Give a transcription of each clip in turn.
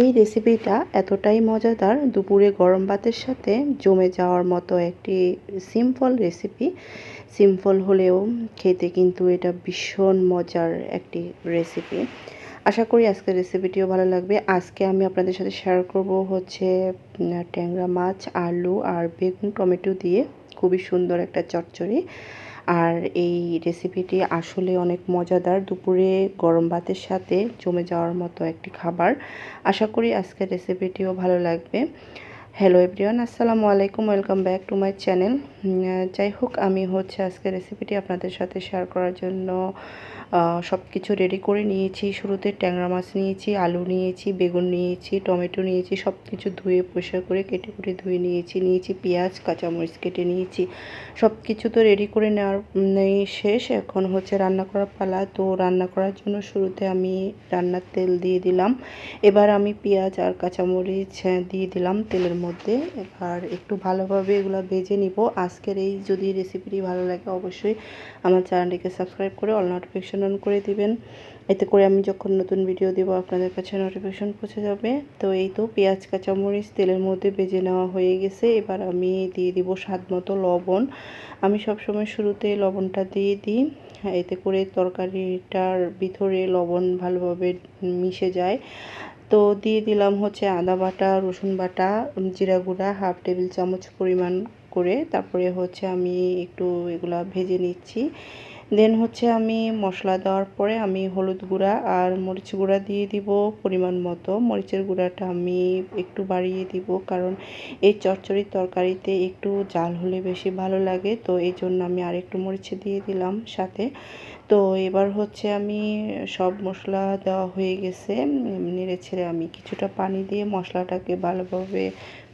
এই রেসিপিটা এতটাই মজাদার, দুপুরে গরম ভাতের সাথে জমে যাওয়ার মতো একটি সিম্পল রেসিপি সিম্পল হলেও খেতে কিন্তু এটা ভীষণ মজার একটি রেসিপি আশা করি আজকের রেসিপিটিও ভালো লাগবে। আজকে আমি আপনাদের সাথে শেয়ার করব হচ্ছে ট্যাংরা মাছ, আলু আর বেগুন, টমেটো দিয়ে। খুবই সুন্দর একটা চচ্চড়ি। আর এই রেসিপিটি আসলে অনেক মজাদার। দুপুরে গরম ভাতের সাথে জমে যাওয়ার মতো একটি খাবার। আশা করি আজকের রেসিপিটিও ভালো লাগবে। হ্যালো এভরিওয়ান আসসালামু আলাইকুম welcome back to my channel যাই হোক, আমি হচ্ছে আজকের রেসিপিটি আপনাদের সাথে শেয়ার করার জন্য সব কিছু রেডি করে নিয়েছি। শুরুতে ট্যাংরা মাছ নিয়েছি, আলু নিয়েছি, বেগুন নিয়েছি, টমেটো নিয়েছি সব কিছু ধুয়ে পরিষ্কার করে কেটে কুটে ধুয়ে নিয়েছি। নিয়েছি পেঁয়াজ, কাঁচামরিচ কেটে নিয়েছি। সব কিছু তো রেডি করে নেওয়ার শেষ। এখন হচ্ছে রান্না করার পালা। তো রান্না করার জন্য শুরুতে আমি রান্নার তেল দিয়ে দিলাম। এবার আমি পেঁয়াজ আর কাঁচামরিচ দিয়ে দিলাম তেলের মধ্যে এবার একটু ভালোভাবে এগুলো ভেজে নিব। আজকের এই যদি রেসিপিটি ভালো লাগে অবশ্যই আমার চ্যানেলটিকে সাবস্ক্রাইব করে অল নোটিফিকেশন অন করে দিবেন। এতে করে আমি যখন নতুন ভিডিও দেবো, আপনাদের কাছে নোটিফিকেশন পৌঁছে যাবে। তো এই তো পেঁয়াজ, কাঁচামরিচ তেলের মধ্যে বেজে নেওয়া হয়ে গেছে। এবার আমি দিয়ে দিব স্বাদ মতো লবণ। আমি সবসময় শুরুতে লবণটা দিয়ে দিই। এতে করে তরকারিটার ভিতরে লবণ ভালোভাবে মিশে যায়। তো দিয়ে দিলাম হচ্ছে আদা বাটা, রসুন বাটা, জিরা গুঁড়া, হাফ টেবিল চামচ পরিমাণ করে। তারপরে হচ্ছে আমি একটু এগুলা ভেজে নিচ্ছি। দেন হচ্ছে আমি মশলা দেওয়ার পরে আমি হলুদ গুঁড়া আর মরিচ গুঁড়া দিয়ে দিব পরিমাণ মতো। মরিচের গুঁড়াটা আমি একটু বাড়িয়ে দিব কারণ এই চচ্চড়ির তরকারিতে একটু জাল হলে বেশি ভালো লাগে। তো এই জন্য আমি আর একটু মরিচ দিয়ে দিলাম সাথে। তো এবার হচ্ছে আমি সব মশলা দেওয়া হয়ে গেছে। নেড়ে ছেড়ে আমি কিছুটা পানি দিয়ে মশলাটাকে ভালোভাবে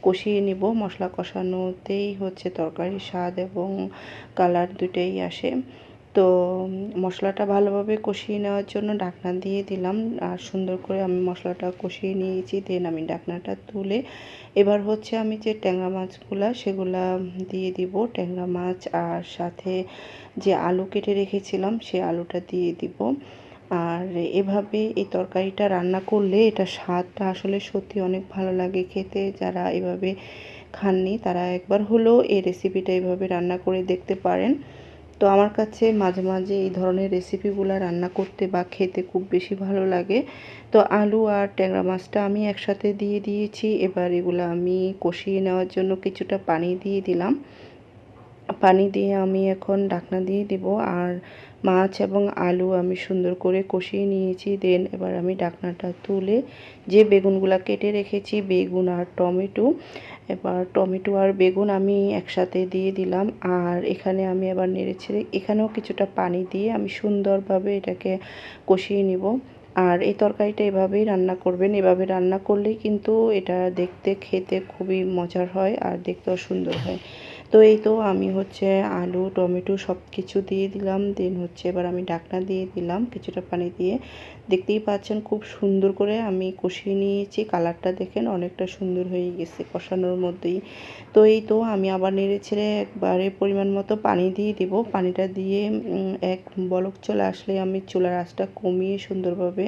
কষিয়ে নিব। মশলা কষানোতেই হচ্ছে তরকারির স্বাদ এবং কালার দুটোই আসে। তো মশলাটা ভালোভাবে কষিয়ে নেওয়ার জন্য ঢাকনা দিয়ে দিলাম। আর সুন্দর করে আমি মশলাটা কষিয়ে নিয়েছি। দেন আমি ঢাকনাটা তুলে এবার হচ্ছে আমি যে ট্যাংরা মাছগুলা, সেগুলা দিয়ে দিব। ট্যাংরা মাছ আর সাথে যে আলু কেটে রেখেছিলাম, সে আলুটা দিয়ে দিব। আর এভাবে এই তরকারিটা রান্না করলে এটা স্বাদটা আসলে সত্যি অনেক ভালো লাগে খেতে। যারা এভাবে খাননি, তারা একবার হলেও এই রেসিপিটা এভাবে রান্না করে দেখতে পারেন। তো আমার কাছে মাঝে মাঝে এই ধরনের রেসিপিগুলো রান্না করতে বা খেতে খুব বেশি ভালো লাগে। তো আলু আর ট্যাংরা মাছটা আমি একসাথে দিয়ে দিয়েছি। এবার এগুলো আমি কষিয়ে নেওয়ার জন্য কিছুটা পানি দিয়ে দিলাম। পানি দিয়ে আমি এখন ঢাকনা দিয়ে দিব। আর মাছ এবং আলু আমি সুন্দর করে কষিয়ে নিয়েছি। দেন এবার আমি ডাকনাটা তুলে যে বেগুনগুলো কেটে রেখেছি, বেগুন আর টমেটো, এবার টমেটো আর বেগুন আমি একসাথে দিয়ে দিলাম। আর এখানে আমি আবার নেড়েছি এখানেও কিছুটা পানি দিয়ে আমি সুন্দরভাবে এটাকে কষিয়ে নিব। আর এই তরকারিটা এভাবেই রান্না করবেন। এভাবে রান্না করলেই কিন্তু এটা দেখতে, খেতে খুবই মজার হয় আর দেখতেও সুন্দর হয়। তো এই তো আমি হচ্ছে আলু, টমেটো সব কিছু দিয়ে দিলাম। দেন হচ্ছে এবার আমি ডাকনা দিয়ে দিলাম কিছুটা পানি দিয়ে। দেখতেই পাচ্ছেন খুব সুন্দর করে আমি কষিয়ে নিয়েছি। কালারটা দেখেন অনেকটা সুন্দর হয়ে গেছে কষানোর মধ্যেই। তো এই তো আমি আবার নেড়ে ছেড়ে একবারে পরিমাণ মতো পানি দিয়ে দিব। পানিটা দিয়ে এক বলক চলে আসলে আমি চুলার আঁচটা কমিয়ে সুন্দরভাবে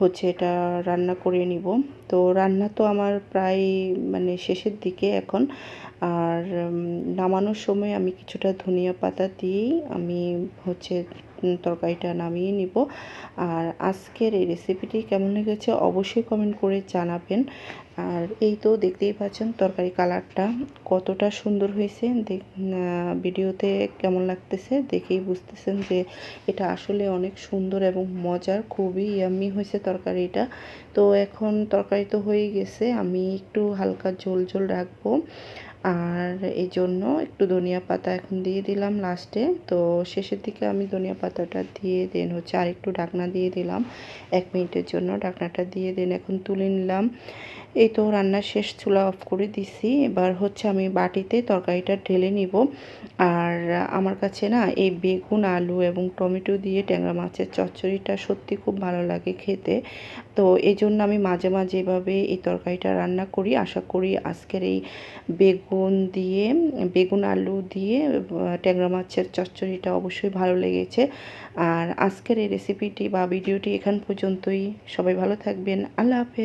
হচ্ছে এটা রান্না করে নিব। তো রান্না তো আমার প্রায় মানে শেষের দিকে এখন। আর নামানোর সময় আমি কিছুটা ধনিয়া পাতা দিয়েই আমি হচ্ছে তরকারিটা নামিয়ে নিব। আর আজকের এই রেসিপিটি কেমন লেগেছে অবশ্যই কমেন্ট করে জানাবেন। আর এই তো দেখতেই পাচ্ছেন তরকারি কালারটা কতটা সুন্দর হয়েছে। দেখ ভিডিওতে কেমন লাগতেছে দেখেই বুঝতেছেন যে এটা আসলে অনেক সুন্দর এবং মজার, খুবই ইয়ামি হয়েছে তরকারিটা। তো এখন তরকারি তো হয়ে গেছে, আমি একটু হালকা ঝোল ঝোল রাখব। আর এই জন্য একটু ধনিয়া পাতা এখন দিয়ে দিলাম লাস্টে তো শেষের দিকে আমি ধনিয়া পাতাটা দিয়ে দেন, হচ্ছে আর একটু ঢাকনা দিয়ে দিলাম। এক মিনিটের জন্য ঢাকনাটা দিয়ে দেন, এখন তুলে নিলাম। এই তো রান্না শেষ, চুলা অফ করে দিছি। এবার হচ্ছে আমি বাটিতে তরকারিটা ঢেলে নিব। আর আমার কাছে না এই বেগুন, আলু এবং টমেটো দিয়ে ট্যাংরা মাছের চচ্চড়িটা সত্যি খুব ভালো লাগে খেতে। তো এই জন্য আমি মাঝে মাঝে এভাবে এই তরকারিটা রান্না করি। আশা করি আজকের এই বেগুন দিয়ে, বেগুন আলু দিয়ে ট্যাংরা মাছের চচ্চড়িটা অবশ্যই ভালো লেগেছে। আর আজকের এই রেসিপিটি বা ভিডিওটি এখান পর্যন্তই। সবাই ভালো থাকবেন। আল্লাহ হাফেজ।